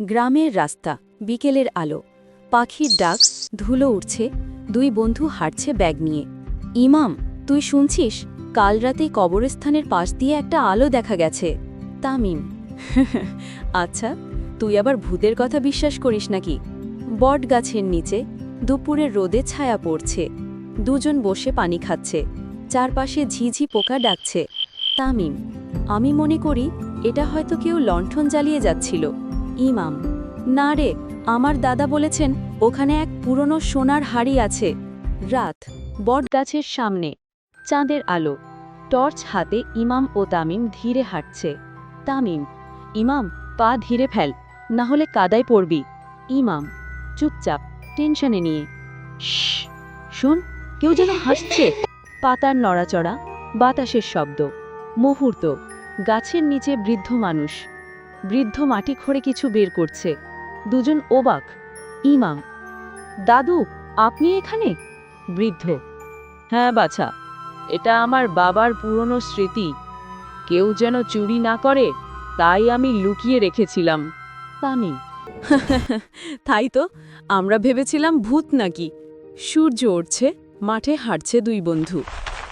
গ্রামের রাস্তা, বিকেলের আলো। পাখির ডাক, ধুলো উঠছে দুই বন্ধু হাঁটছে ব্যাগ নিয়ে। ইমাম, তুই শুনছিস? কাল রাতে কবরস্থানের পাশ দিয়ে একটা আলো দেখা গেছে। তামিম। আচ্ছা তুই আবার ভূতের কথা বিশ্বাস করিস নাকি? বট গাছের নিচে দুপুরের রোদে ছায়া পড়ছে। দুজন বসে পানি খাচ্ছে। চারপাশে ঝিঝি পোকা ডাকছে। তামিম, আমি মনে করি এটা হয়তো কেউ লণ্ঠন জ্বালিয়ে যাচ্ছিল। ইমাম। না রে, আমার দাদা বলেছেন, ওখানে এক পুরনো সোনার হাড়ি আছে। রাত বট গাছের সামনে। চাঁদের আলো। টর্চ হাতে ইমাম ও তামিম ধীরে হাঁটছে। তামিম, ইমাম, পা ধীরে ফেল, না হলে কাদায় পড়বি। ইমাম, চুপচাপ, টেনশনে নিয়ে। শোন, কেউ যেন হাসছে। পাতার নড়াচড়া, বাতাসের শব্দ। মুহূর্ত, গাছের নিচে বৃদ্ধ মানুষ। বৃদ্ধ মাটি খড়ে কিছু বের করছে। দুজন ওবাক ইমাম দাদু, আপনি এখানে? বৃদ্ধ হ্যাঁ বাছা, এটা আমার বাবার পুরনো স্মৃতি। কেউ যেন চুরি না করে, তাই আমি লুকিয়ে রেখেছিলাম। তামিম, তাই তো, আমরা ভেবেছিলাম ভূত নাকি। সূর্য উঠছে মাঠে হাঁটছে দুই বন্ধু।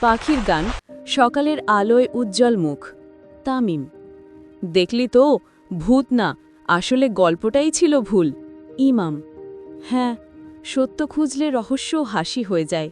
পাখির গান, সকালের আলোয় উজ্জ্বল মুখ। তামিম, দেখলি তো ভূত না আসলে গল্পটাই ছিল ভুল। ইমাম। হ্যাঁ সত্য খুঁজলে রহস্য হাসি হয়ে যায়।